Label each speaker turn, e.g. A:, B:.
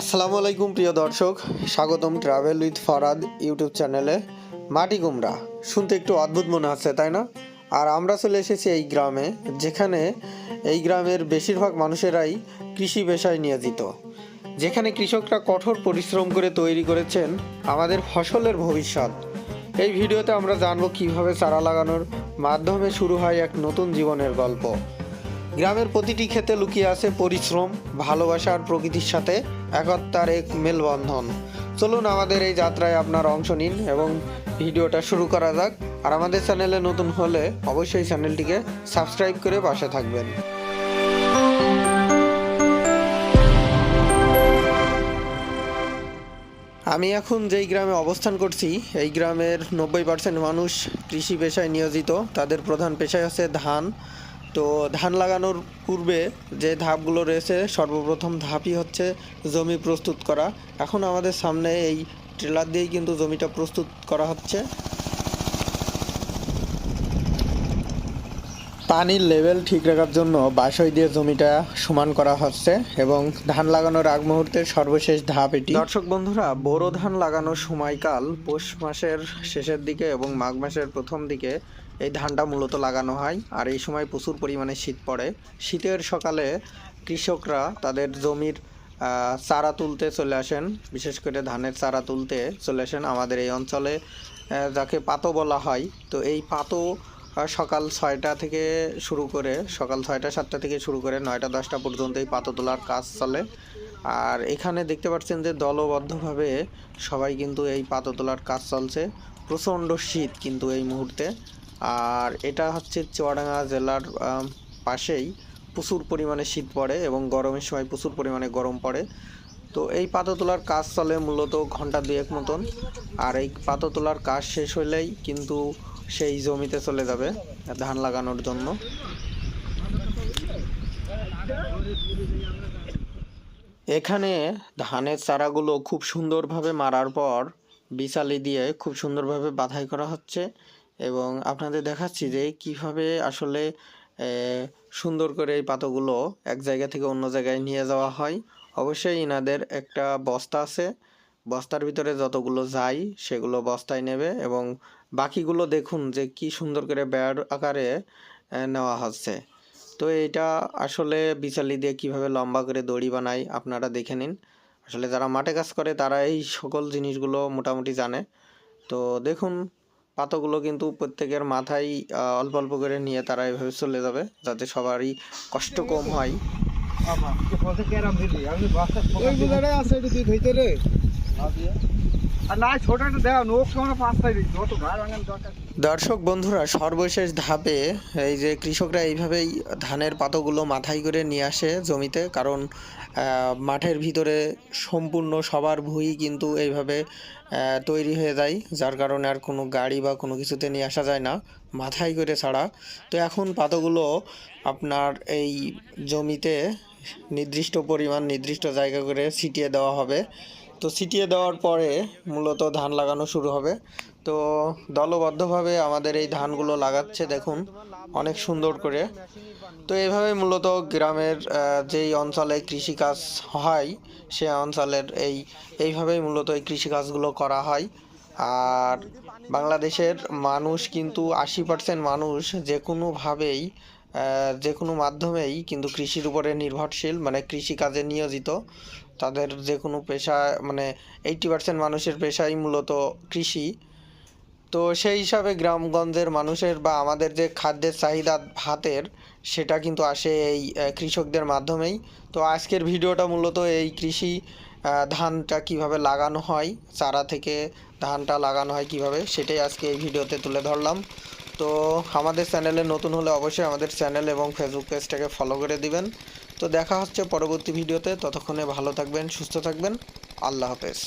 A: আসসালামু আলাইকুম প্রিয় দর্শক, স্বাগতম ট্রাভেল উইথ ফরাদ ইউটিউব চ্যানেলে মাটি কুমড়া, শুনতে একটু অদ্ভুত মনে হচ্ছে, তাই না? আর আমরা চলে এসেছি এই গ্রামে, যেখানে এই গ্রামের বেশিরভাগ মানুষেরাই কৃষি পেশায় নিয়োজিত। যেখানে কৃষকরা কঠোর পরিশ্রম করে তৈরি করেছেন আমাদের ফসলের ভবিষ্যৎ। এই ভিডিওতে আমরা জানব কীভাবে চারা লাগানোর মাধ্যমে শুরু হয় এক নতুন জীবনের গল্প। গ্রামের প্রতিটি ক্ষেতে লুকিয়ে আছে পরিশ্রম, ভালোবাসা আর প্রকৃতির সাথে একত্রার এক মেলবন্ধন। চলুন আমাদের এই যাত্রায় আপনার অংশ নিন এবং ভিডিওটা শুরু করা যাক। আর আমাদের চ্যানেলে নতুন হলে অবশ্যই চ্যানেলটিকে সাবস্ক্রাইব করে পাশে থাকবেন। আমি এখন যেই গ্রামে অবস্থান করছি, এই গ্রামের নব্বই পার্সেন্ট মানুষ কৃষি পেশায় নিয়োজিত। তাদের প্রধান পেশায় হচ্ছে ধান। তো ধান লাগানোর পূর্বে যে ধাপগুলো রয়েছে, সর্বপ্রথম ধাপই হচ্ছে জমি প্রস্তুত করা। এখন আমাদের সামনে এই ট্রেলার দিয়েই কিন্তু জমিটা প্রস্তুত করা হচ্ছে। পানির লেভেল ঠিক রাখার জন্য বাসই দিয়ে জমিটা সমান করা হচ্ছে এবং ধান লাগানোর আগ মুহূর্তের সর্বশেষ ধাপ এটি। দর্শক বন্ধুরা, বোরো ধান লাগানোর সময়কাল পৌষ মাসের শেষের দিকে এবং মাঘ মাসের প্রথম দিকে এই ধানটা মূলত লাগানো হয়। আর এই সময় প্রচুর পরিমাণে শীত পড়ে। শীতের সকালে কৃষকরা তাদের জমির চারা তুলতে চলে আসেন। বিশেষ করে ধানের চারা তুলতে চলে আসেন। আমাদের এই অঞ্চলে যাকে পাতো বলা হয়, তো এই পাতো সকাল ছয়টা থেকে শুরু করে, সকাল ছয়টা সাতটা থেকে শুরু করে নয়টা দশটা পর্যন্ত এই পাতো তোলার কাজ চলে। আর এখানে দেখতে পাচ্ছেন যে দলবদ্ধভাবে সবাই কিন্তু এই পাতো তোলার কাজ চলছে। প্রচণ্ড শীত কিন্তু এই মুহূর্তে। আর এটা হচ্ছে চুয়াডাঙ্গা জেলার পাশেই প্রচুর পরিমাণে শীত পড়ে এবং গরমের সময় প্রচুর পরিমাণে গরম পড়ে। তো এই পাতা তোলার কাজ চলে মূলত ঘণ্টা দুয়েক মতন। আর এই পাতা তোলার কাজ শেষ হলেই কিন্তু সেই জমিতে চলে যাবে ধান লাগানোর জন্য। এখানে ধানের চারাগুলো খুব সুন্দরভাবে মারার পর বিচালি দিয়ে খুব সুন্দরভাবে বাধাই করা হচ্ছে এবং আপনাদের দেখাচ্ছি যে কীভাবে আসলে সুন্দর করে এই পাতাগুলো এক জায়গা থেকে অন্য জায়গায় নিয়ে যাওয়া হয়। অবশ্যই ইনাদের একটা বস্তা আছে। বস্তার ভিতরে যতগুলো যায় সেগুলো বস্তায় নেবে এবং বাকিগুলো দেখুন যে কি সুন্দর করে ব্যাড আকারে নেওয়া হচ্ছে। তো এটা আসলে বিচালি দিয়ে কীভাবে লম্বা করে দড়ি বানাই আপনারা দেখে নিন। আসলে যারা মাঠে কাজ করে তারা এই সকল জিনিসগুলো মোটামুটি জানে। তো দেখুন পাতাগুলো কিন্তু প্রত্যেকের মাথায় অল্প অল্প করে নিয়ে তারা এভাবে চলে যাবে যাতে সবারই কষ্ট কম হয়।
B: আছে একটু
A: দর্শক, বন্ধুরা, সর্বশেষ ধাপে এই যে কৃষকরা এইভাবেই ধানের পাতাগুলো মাথায় করে নিয়ে আসে জমিতে, কারণ মাঠের ভিতরে সম্পূর্ণ সবার ভুঁই কিন্তু এইভাবে তৈরি হয়ে যায়, যার কারণে আর কোনো গাড়ি বা কোনো কিছুতে নিয়ে আসা যায় না, মাথায় করে ছাড়া। তো এখন পাতাগুলো আপনার এই জমিতে নির্দিষ্ট পরিমাণ, নির্দিষ্ট জায়গা করে ছিটিয়ে দেওয়া হবে। তো ছিটিয়ে দেওয়ার পরে মূলত ধান লাগানো শুরু হবে। তো দলবদ্ধভাবে আমাদের এই ধানগুলো লাগাচ্ছে, দেখুন, অনেক সুন্দর করে। তো এইভাবে মূলত গ্রামের যেই অঞ্চলে কৃষিকাজ হয়, সে অঞ্চলের এই, এইভাবেই মূলত এই কৃষিকাজগুলো করা হয়। আর বাংলাদেশের মানুষ কিন্তু, আশি পার্সেন্ট মানুষ যে কোনোভাবেই যে কোনো মাধ্যমেই কিন্তু কৃষির উপরে নির্ভরশীল মানে কৃষিকাজে নিয়োজিত। তাদের যে কোনো পেশা মানে এইটি পার্সেন্ট মানুষের পেশাই মূলত কৃষি। তো সেই হিসাবে গ্রামগঞ্জের মানুষের বা আমাদের যে খাদ্যের চাহিদা ভাতের সেটা কিন্তু আসে এই কৃষকদের মাধ্যমেই। তো আজকের ভিডিওটা মূলত এই কৃষি ধানটা কীভাবে লাগানো হয়, চারা থেকে ধানটা লাগানো হয় কীভাবে, সেটাই আজকে এই ভিডিওতে তুলে ধরলাম। তো আমাদের চ্যানেলে নতুন হলে অবশ্যই আমাদের চ্যানেল এবং ফেসবুক পেজটাকে ফলো করে দিবেন। তো দেখা হচ্ছে পরবর্তী ভিডিওতে, ততক্ষণে ভালো থাকবেন, সুস্থ থাকবেন, আল্লাহ হাফেজ।